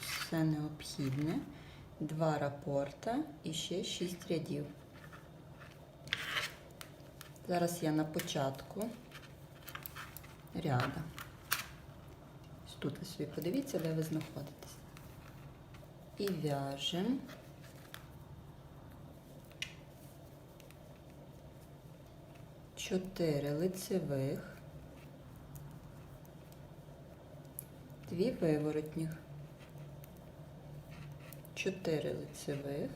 Все необхідне, два рапорта і ще шість рядів. Зараз я на початку ряда. Тут ви собі подивіться, де ви знаходитесь. І в'яжемо. Чотири лицевих, дві виворотніх, чотири лицевих,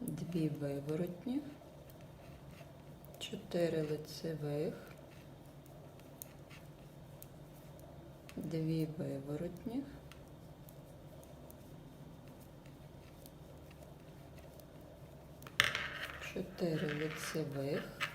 дві виворотніх, чотири лицевих, дві виворотніх, чотири лицевих,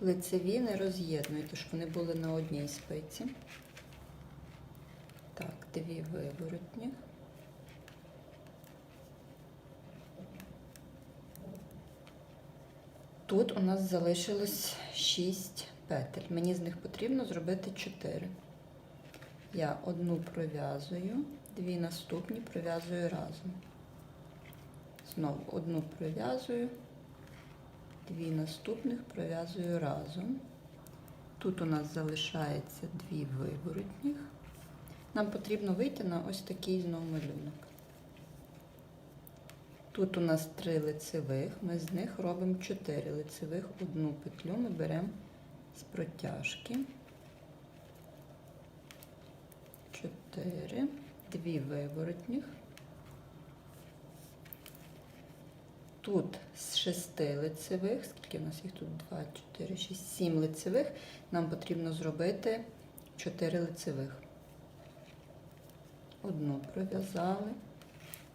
лицеві не роз'єднуйте, щоб вони були на одній спиці. Так, дві виворотні. Тут у нас залишилось 6 петель. Мені з них потрібно зробити 4. Я одну пров'язую, дві наступні пров'язую разом. Знову одну пров'язую, дві наступних пров'язую разом. Тут у нас залишається дві виворотніх. Нам потрібно вийти на ось такий знову малюнок. Тут у нас три лицевих, ми з них робимо 4 лицевих, одну петлю ми беремо з протяжки. 4, дві виворотніх. Тут з 6 лицевих, скільки у нас їх тут 2, 4, 6, 7 лицевих, нам потрібно зробити 4 лицевих. Одну пров'язали,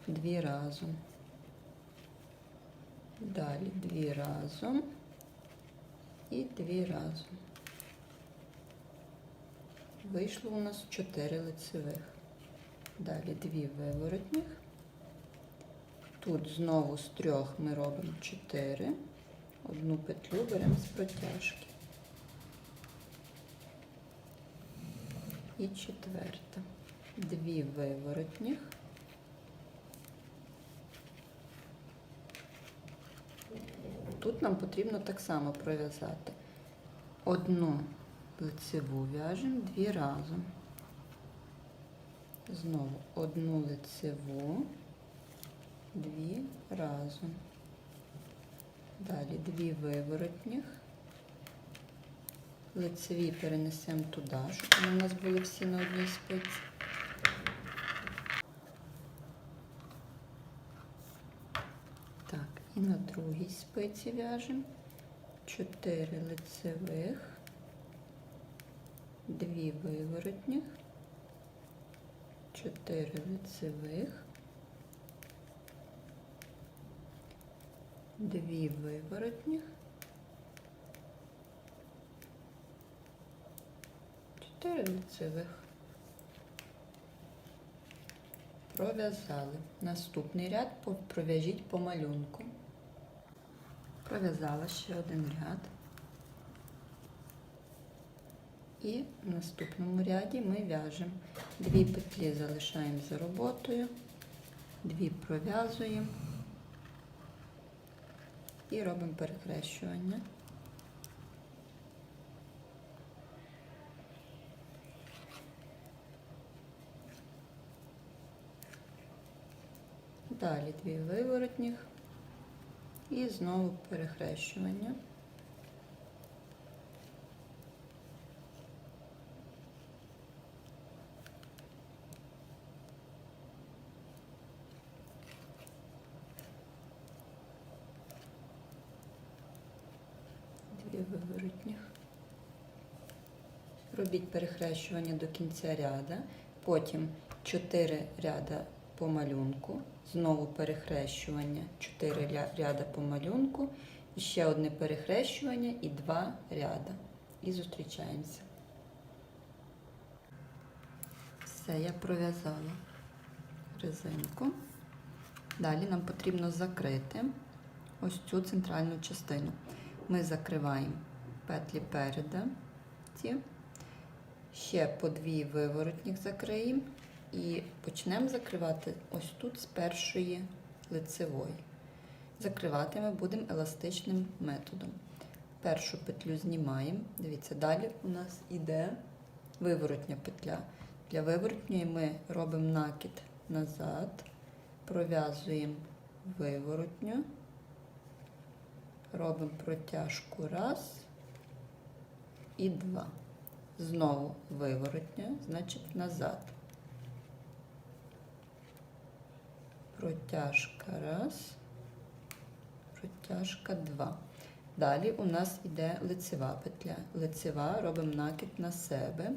дві разом. Далі дві разом і дві разом. Вийшло у нас 4 лицевих. Далі дві виворотніх. Тут знову з трьох ми робимо 4. Одну петлю беремо з протяжки. І четверта. Дві виворотніх. Тут нам потрібно так само пров'язати. Одну лицеву в'яжемо дві разом. Знову одну лицеву, дві разом. Далі дві виворотніх. Лицеві перенесемо туди, щоб вони у нас були всі на одній спиці. Так, і на другій спиці в'яжемо 4 лицевих, 2 виворотніх, 4 лицевих, 2 виворотніх, 4 лицевих. Пров'язали. Наступний ряд пров'яжіть по малюнку. Пров'язала ще один ряд. І в наступному ряді ми в'яжемо. Дві петлі залишаємо за роботою, дві пров'язуємо і робимо перехрещування. Далі дві виворотніх і знову перехрещування. Дві виворотніх. Робіть перехрещування до кінця ряда, потім 4 ряда по малюнку, знову перехрещування, 4 ряда по малюнку, і ще одне перехрещування і 2 ряда. і зустрічаємося. Все, я пров'язала резинку. Далі нам потрібно закрити ось цю центральну частину. Ми закриваємо петлі переда, ці, ще по дві виворотніх закриємо і почнемо закривати ось тут з першої лицевої. Закривати ми будемо еластичним методом. Першу петлю знімаємо. Дивіться, далі у нас іде виворотня петля. Для виворотньої ми робимо накид назад, пров'язуємо виворотню, робимо протяжку раз і два. Знову виворотня, значить назад. Протяжка раз, протяжка два. Далі у нас йде лицева петля. Лицева робимо накид на себе,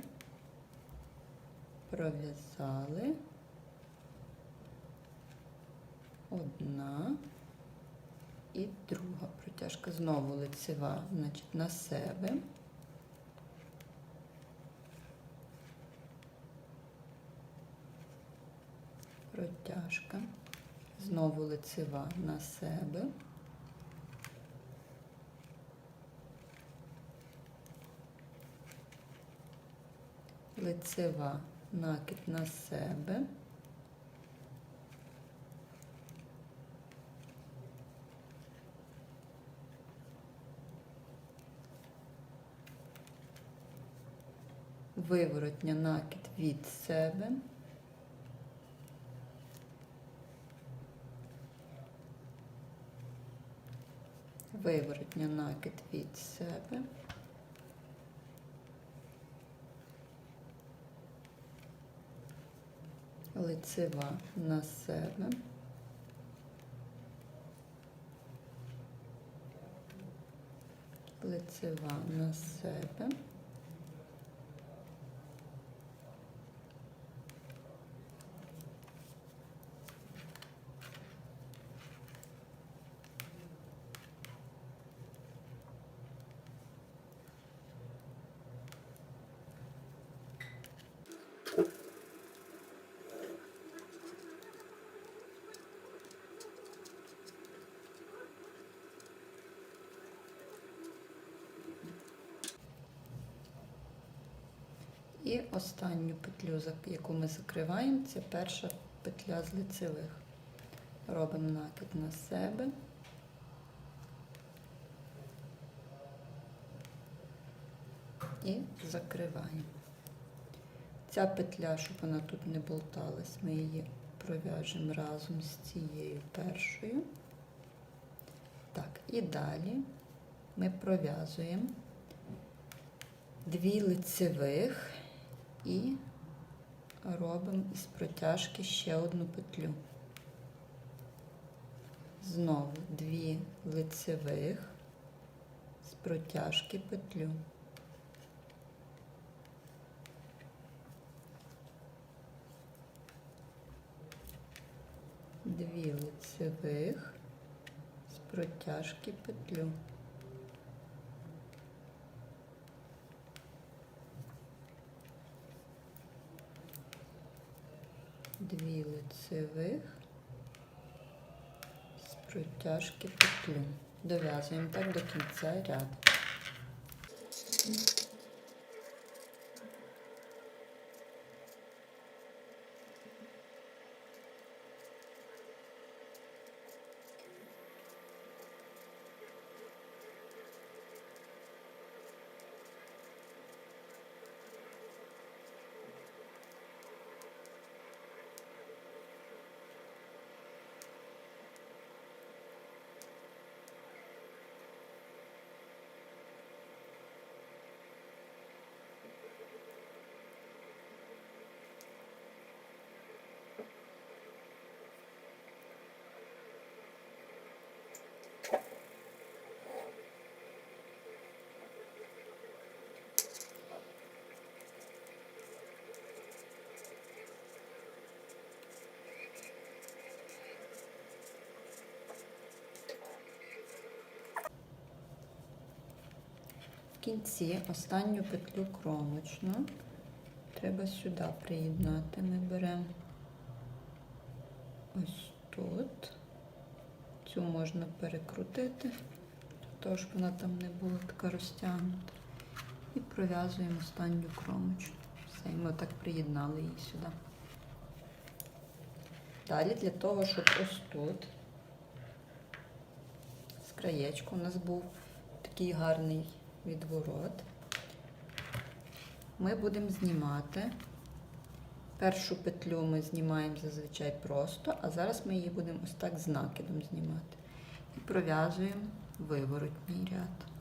пров'язали. Одна і друга протяжка. Знову лицева, значить, на себе. Протяжка. Знову лицева на себе. Лицева накид на себе. Виворотня накид від себе. Виворотня накид від себе. Лицева на себе. Лицева на себе. І останню петлю, яку ми закриваємо, це перша петля з лицевих. Робимо накид на себе. І закриваємо. Ця петля, щоб вона тут не болталась, ми її пров'яжемо разом з цією першою. Так, і далі ми пров'язуємо дві лицевих і робимо із протяжки ще одну петлю. Знову дві лицевих з протяжки петлю. Дві лицевих з протяжки петлю. Дві лицевих з протяжки петлю. Дов'язуємо так до кінця ряду. Кінці останню петлю кромочну треба сюди приєднати. Ми беремо ось тут. Цю можна перекрутити, тому що вона там не була така розтягнута. І пров'язуємо останню кромочну. Все, і ми так приєднали її сюди. Далі для того, щоб ось тут з краєчку у нас був такий гарний відворот, ми будемо знімати. Першу петлю ми знімаємо зазвичай просто, а зараз ми її будемо ось так з накидом знімати. І пров'язуємо виворотній ряд.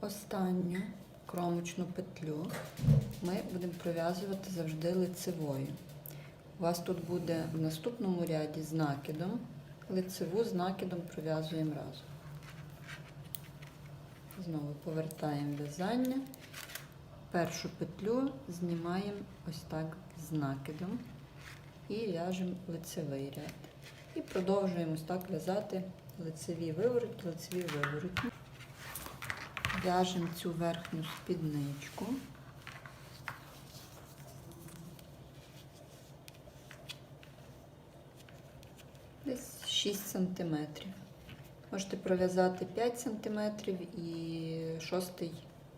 Останню кромочну петлю ми будемо пров'язувати завжди лицевою. У вас тут буде в наступному ряді з накидом. Лицеву з накидом пров'язуємо разом. Знову повертаємо в'язання. Першу петлю знімаємо ось так з накидом і в'яжемо лицевий ряд. І продовжуємо ось так в'язати лицеві виворотні, лицеві виворотні. В'яжемо цю верхню спідничку. Десь 6 сантиметрів. Можете пров'язати 5 сантиметрів і шостий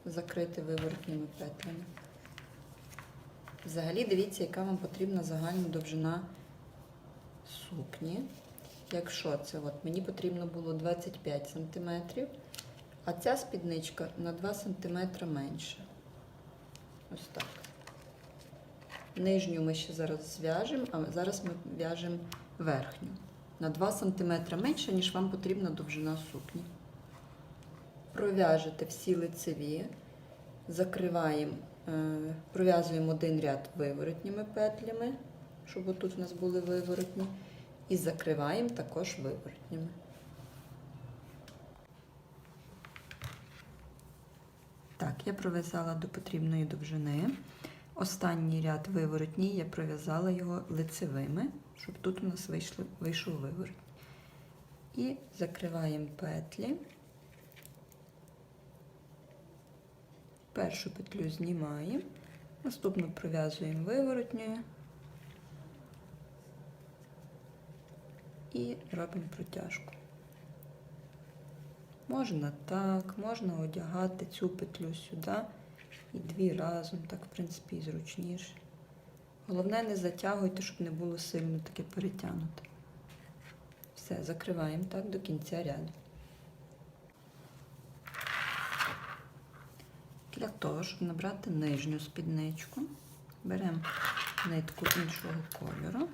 закрити виворотніми петлями. Взагалі дивіться, яка вам потрібна загальна довжина сукні. Якщо це от, мені потрібно було 25 сантиметрів, а ця спідничка на 2 см менше. Ось так. Нижню ми ще зараз зв'яжемо, а зараз ми в'яжемо верхню. На 2 см менше, ніж вам потрібна довжина сукні. Пров'яжете всі лицеві, закриваємо, е, пров'язуємо один ряд виворотніми петлями, щоб отут у нас були виворотні, і закриваємо також виворотніми. Так, я пров'язала до потрібної довжини. Останній ряд виворотній я пров'язала його лицевими, щоб тут у нас вийшло, вийшов виворотній. І закриваємо петлі. Першу петлю знімаємо, наступну пров'язуємо виворотньою і робимо протяжку. Можна так, можна одягати цю петлю сюди і дві разом, так, в принципі, і зручніше. Головне, не затягуйте, щоб не було сильно таке перетягнуте. Все, закриваємо так до кінця ряду. Для того, щоб набрати нижню спідничку, беремо нитку іншого кольору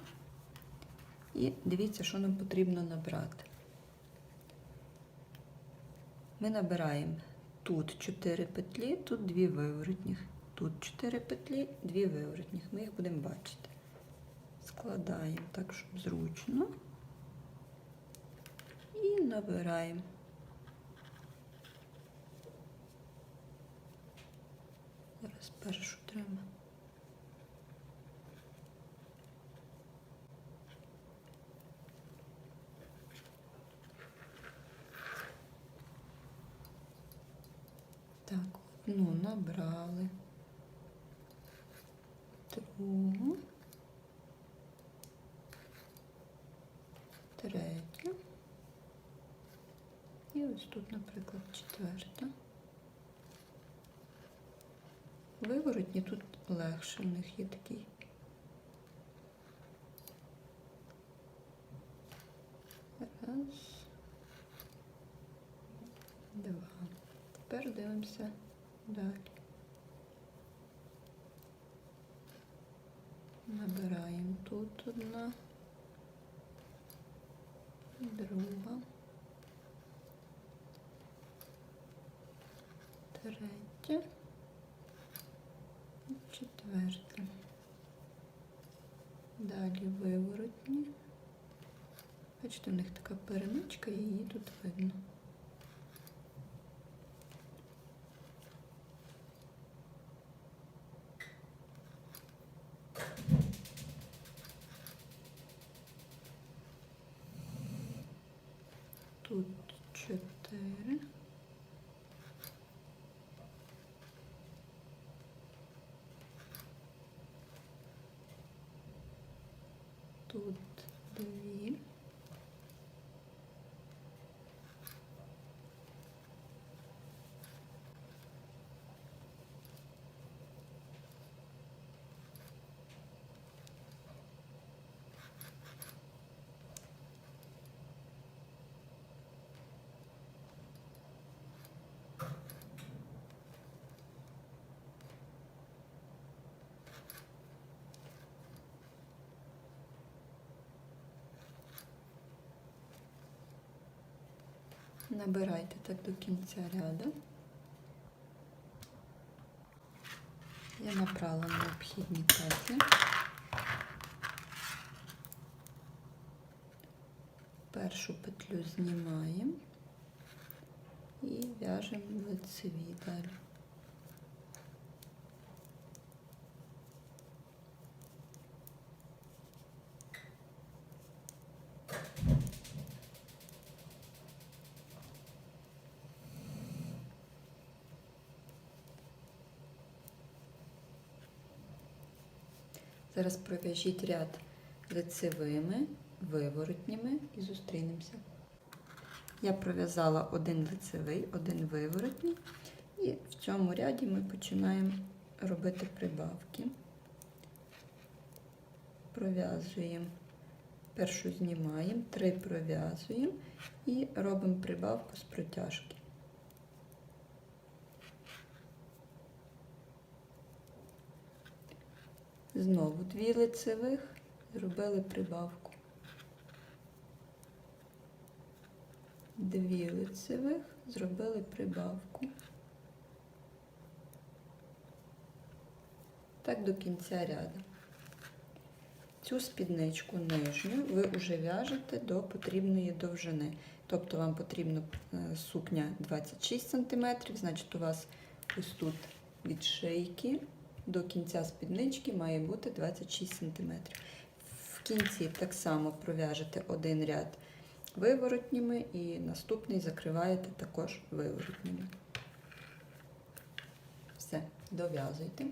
і дивіться, що нам потрібно набрати. Ми набираємо тут 4 петлі, тут 2 виворотніх, тут 4 петлі, 2 виворотніх. Ми їх будемо бачити. Складаємо так, щоб зручно. І набираємо. Зараз першу Ну, набрали, другу, третю. І ось тут, наприклад, четверта. Виворотні тут легше в них є такий. Раз, два. Тепер дивимося далі. Набираємо тут одна, друга, третя, четверта. Далі виворотні. Бачите, у них така перемичка, її тут видно. Тут чотири. Тут дві. Набирайте так до кінця ряду. Я набрала необхідні петлі. Першу петлю знімаємо і в'яжемо лицеві далі. Зараз пров'яжіть ряд лицевими, виворотніми і зустрінемося. Я пров'язала один лицевий, один виворотній, і в цьому ряді ми починаємо робити прибавки. Пров'язуємо, першу знімаємо, три пров'язуємо і робимо прибавку з протяжки. Знову дві лицевих, зробили прибавку. Дві лицевих, зробили прибавку. Так до кінця ряду. Цю спідничку нижню ви вже в'яжете до потрібної довжини. Тобто вам потрібна е, сукня 26 см, значить у вас ось тут від шийки до кінця спіднички має бути 26 см. В кінці так само пров'яжете один ряд виворотніми і наступний закриваєте також виворотніми. Все, дов'язуйте.